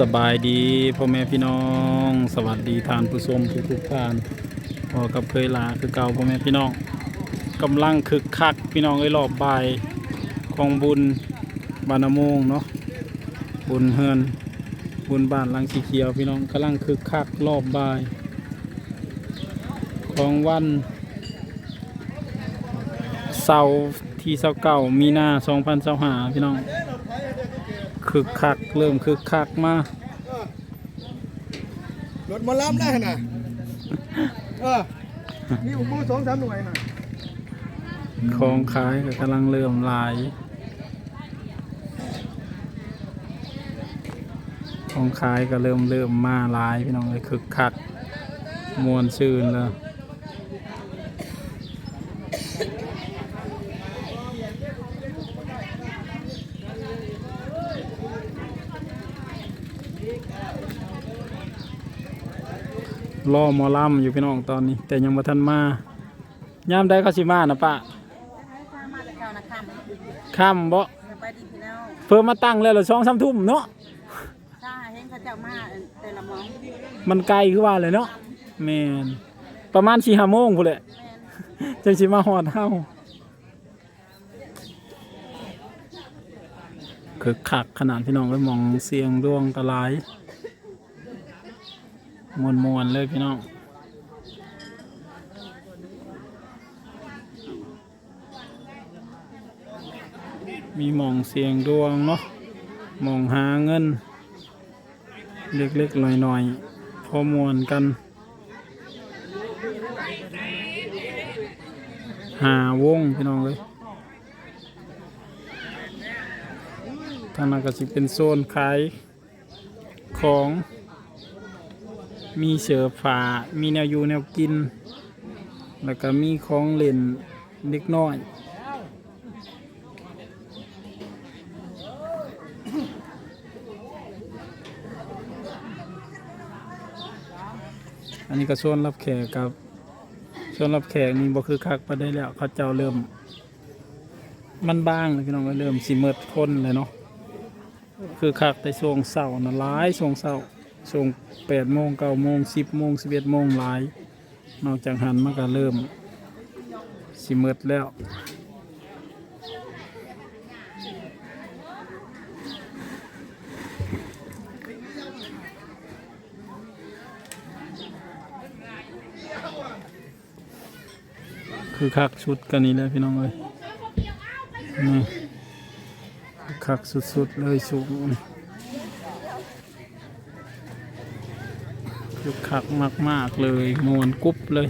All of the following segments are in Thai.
สบายดีพ่อแม่พี่น้อง สวัสดีทานผู้ชมทุกทุกท่านพอกับเคยลาคือเก่าพ่อแม่พี่น้องกำลังคึกคักพี่น้องไอ้รอบบ่ายของบุญบานาโมงเนาะบุญเฮือนบุญบ้านลังสีเขียวพี่น้องกำลังคึกคักรอบบ่าย ของวันเสาร์ที่เสาเก่ามีนา2025พี่น้อง คึกคัก เริ่มคึกคักมารถมาล้ำได้น่ะเออมีอุโมงค์สองสามหน่วยน่ะของขายก็กำลังเริ่มหลาย ของขายก็เริ่มเริ่มมาหลายพี่น้องเลยคึกคักมวนชื่นเลย รอหมอลำอยู่พี่น้องตอนนี้ แต่ยังมาทันมาย่ามได้เขาสิมานะปะมาแต่เก่านะคค่ำบ่เพิ่มมาตั้งแล้วละช่องสามทุ่มเนาะมันไกลคือว่าเลยเนาะแมนประมาณสี่ห้าโมงพู้นแหละจังสิมาหอดเฮาคือคักขนาดพี่น้องไปมองเสียงดวงตะลาย มวนมวนเลยพี่น้องมีหมองเสียงดวงเนาะหมองหาเงิน เล็กๆหน่อยๆพอมวนกัน หาวงพี่น้องเลยทางนั้นก็สิเป็นโซนขายของ มีเสือฝามีแนวอยู่แนวกิน แล้วก็มีของเล่นเล็กน้อยอันนี้ก็โซนรับแขกครับส่วนรับแขกนี่บ่คือคักไปได้แล้วเขาเจ้าเริ่ม มันบ้างเลยพี่น้องก็เริ่มสิเมิดคนเลยเนาะคือคักแต่ช่วงเสาร์นะหลายช่วงเสาร์ช่ วงแปดโมงเก้าโมงสิบโมงสิบเอ็ดโมงหลาย นอกจากหันมันก็เริ่ม สิเมดแล้วคือคักชุดกันนี่แหละพี่น้องเอ้ยนี่คักสุดๆเลยสูง คือคักมาก ๆ เลย มวนกุ๊บเลย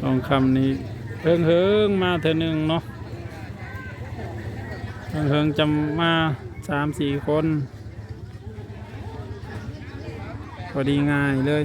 สองคำนี้เฮิงเฮิงมาเธอหนึ่งเนาะเฮิงเฮิงจำมาสามสี่คน พอดีง่ายเลย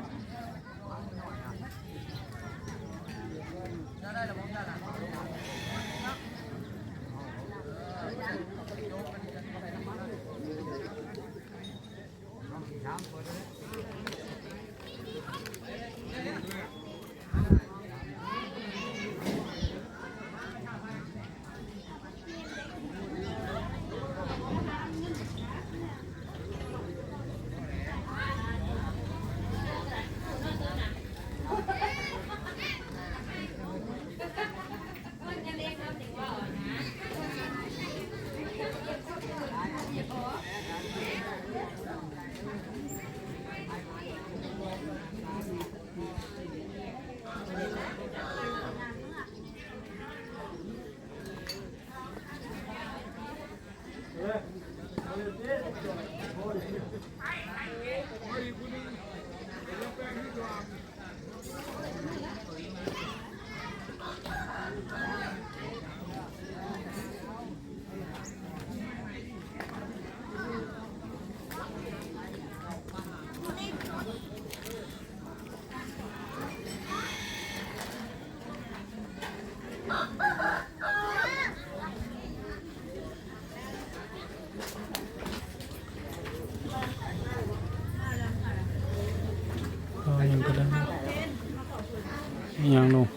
ยังลง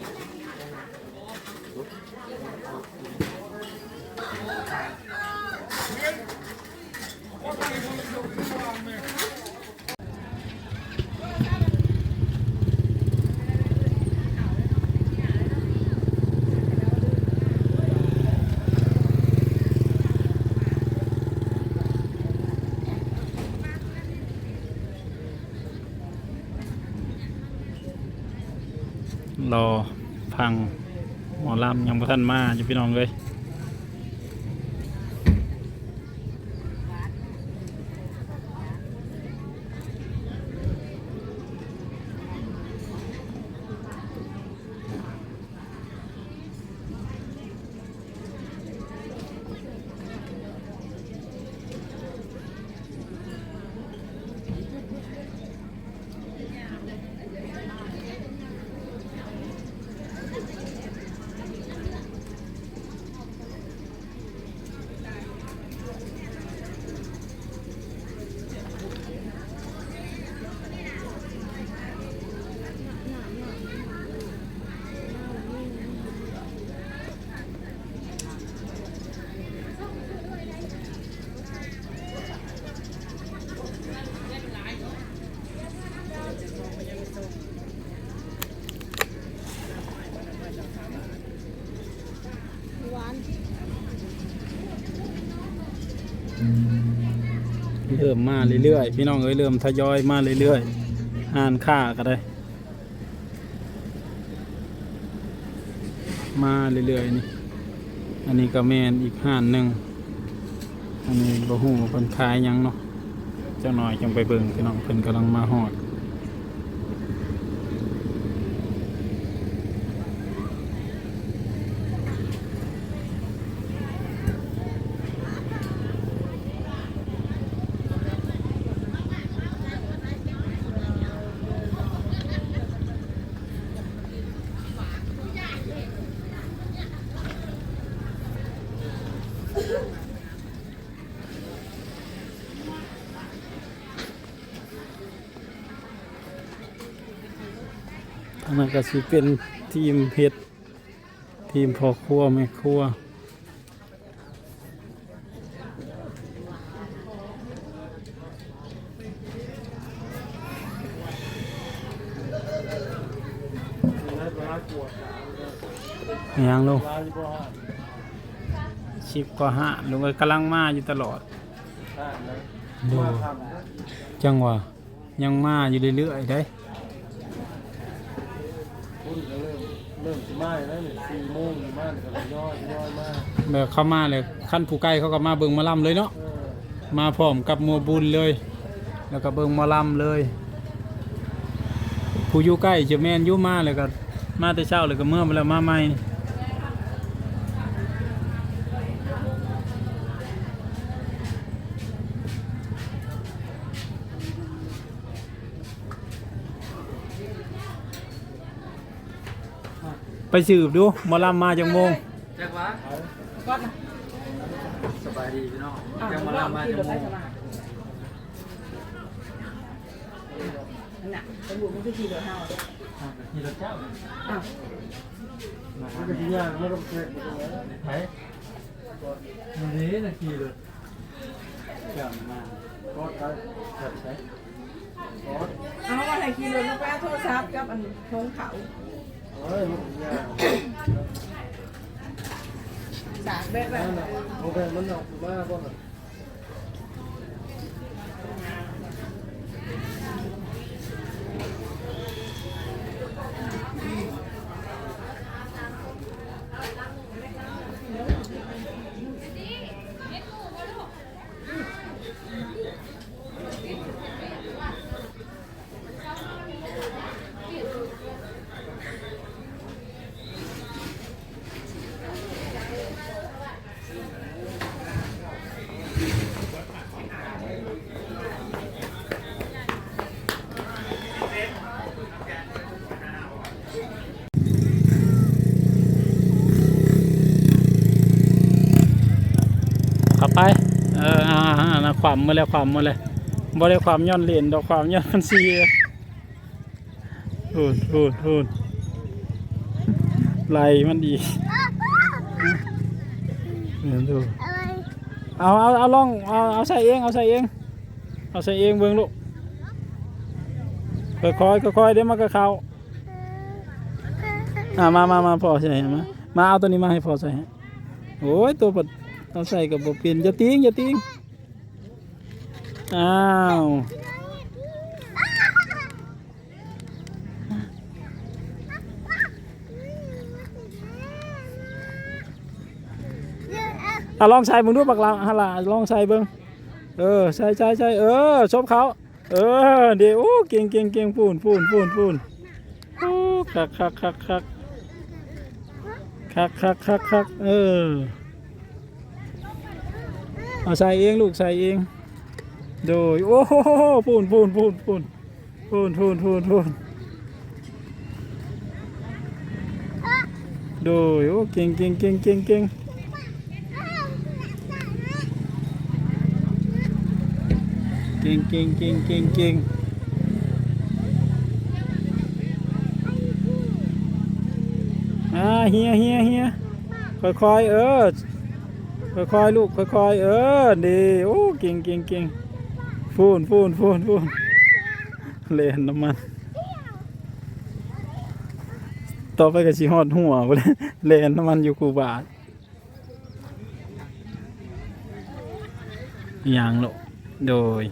รอพังหมอลำยังบ่ทันมาอยู่พี่น้องเลย มมาเรื่อยๆพี่น้องเอ้ยเริ่มทยอยมาเรื่อยๆอ่านค่าก็ได้ มาเรื่อยๆนี่อันนี้ก็แมนอีกห้านหนึ่งอันนี้บะหูเพิ่นขายยังเนาะเจ้าหน่อยจังไปเบิ่งพี่น้องเพิ่นกำลังมาหอด นนั้นก็สิเป็นทีมเพชรทีมพ่อครัวแม่ครัวยังลูกชิปก็ห้าลุงก็กำลังมาอยู่ตลอดดูจังหวะยังมาอยู่เรื่อยๆได้ คุณก็เริ่มเริ่ม สิมาแล้วนี่สี่โมงสิมาก็ย่อยย่อยมากแบบเข้ามาเลยขั้นผู้ใกล้เขาก็มาเบิ่งหมาลำเลยเนาะ เออมาพร้อมกับหมัวบุญเลย แล้วก็เบิ่งหมาลำเลย ผู้อยู่ใกล้จะแม่นอยู่มาเลยก็มาแต่เช้าเลยก็เมื่อมาแล้วมาใหม่ ไปสืบดูหมาลำมาจังโมงจักวะก็นะสบายดีพี่น้องอ้าวจังมาลามาที่จังรถโมไปงสบายนั่นน่ะตำรวจมันคือขี่รถเฮาเด้อนี่รถเจ้าอ้าวมันก็สิยากมันก็เช็คไปตรงนั้นไหนมันนี้นาทีเลยเจ้ามาก็ไปจัดใช้ก็เอาว่าให้ขี่รถแล้วไปเอาโทรศัพท์กับอันทงเขาเอ้ยมันยาก สากแบบแบบนั่นน่ะโอเคมันออกมาบ่น่ะ ไป เอออ่าอ่านะ ความมาแล้วความมาเลยบ่ได้ความย้อนเหรียญดอกความย้อนมันซีพูดพูดพูดไหลมันดีเห็นดูเอาเอาเอาลองเอาเอาใส่เองเอาใส่เองเอาใส่เองเบิ่งลูกค่อยๆค่อยเดี๋ยวมันก็เข้าอ่ามามามาพอใส่มามาเอาตัวนี้มาให้พอใส่โอ้ยตัวปัดเอาใส่กับบ่เป็นอย่าติ้งอย่าติ้ง อ้าว อะลองใส่เบิ่งดูบักลาฮะล่ะลองใส่เบิงเออใส่ใส่ใส่เออชบเขา เออเดี๋ยวโอ้เก่งเก่งเก่งปูนปูนปูนปูนโอ้คักคักคักคักคักคักคักคักเออเอาใส่เองลูกใส่เอง โดยโอ้โหปูนปูนปูนปูนปูนปูนปูนปูนโดยโอ้เก่งเก่งเก่งเก่งเก่งเก่งเก่งเก่งเก่งเก่งอ่าเฮียเฮียเฮียค่อยๆเออค่อยๆลูกค่อยๆเออดีโอ้เก่งเก่งเก่ง ฟูนฟูนฟูนฟูนเล่นน้ำมัน ต่อไปก็สิฮอดหัวไปเลยเล่นน้ำมันอยู่กูบาทอหย่างลูกโดย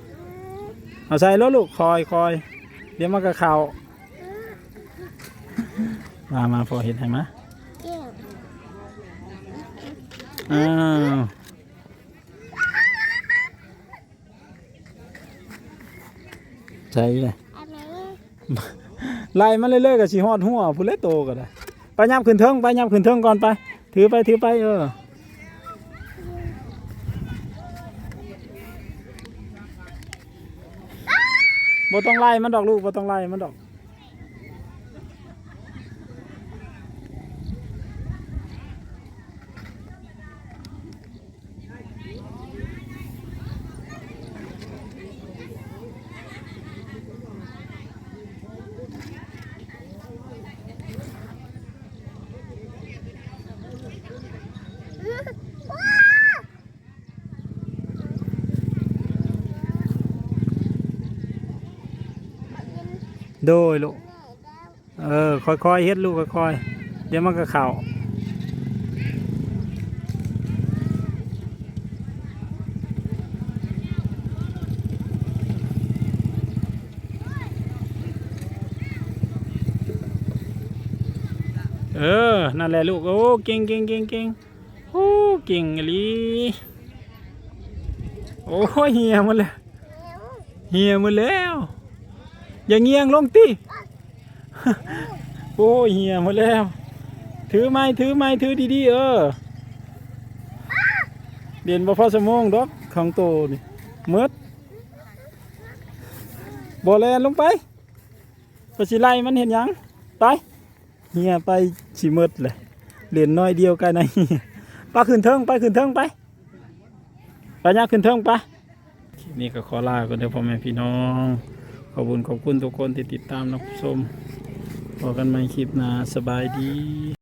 เอาใส่แล้วลูกคอยคอยเดี๋ยวมันก็เข่ามามาพอเห็นไหมอ้าว ใช่เลยไล่มันเรื่อยๆกับสีฮอดหัวผู้เล็กโตก็ได้ไปยับขึ้นเทิงไปยับขึ้นเทิงก่อนไป ถือไปถือไปเออบ่ต้องไล่มันดอกลูกบ่ต้องไล่มันดอก โดยลูก เออค่อยๆเฮ็ดลูกค่อยๆเดี๋ยวมันก็เข่าเออ นั่นแหละลูก โอ้เก่งเก่งเก่งเก่งโอ้เก่งอีหลีโอ้เหี่ยมันเลยเหี่ยมันแล้ว อย่าเงียงลงติโอ้ยเหี่ยหมดแล้ว ถือไม้ถือไม้ถือดีๆเออเด่นบ่พอสมองดอกของโตนี่หมดบ่แลนลงไปปสิไล่มันเห็นยังไปเหี่ยไปสิหมดเลยเหรียญน้อยเดียวกันนะเหี่ยไปขึ้นเทิงไปขึ้นเทิงไปปยากขึ้นเทิงไปนี่ก็ขอลากันเด้อพ่อแม่พี่น้อง ขอบคุณขอบคุณทุกคนที่ติดตามรับชมพอกันใหม่คลิปหน้าสบายดี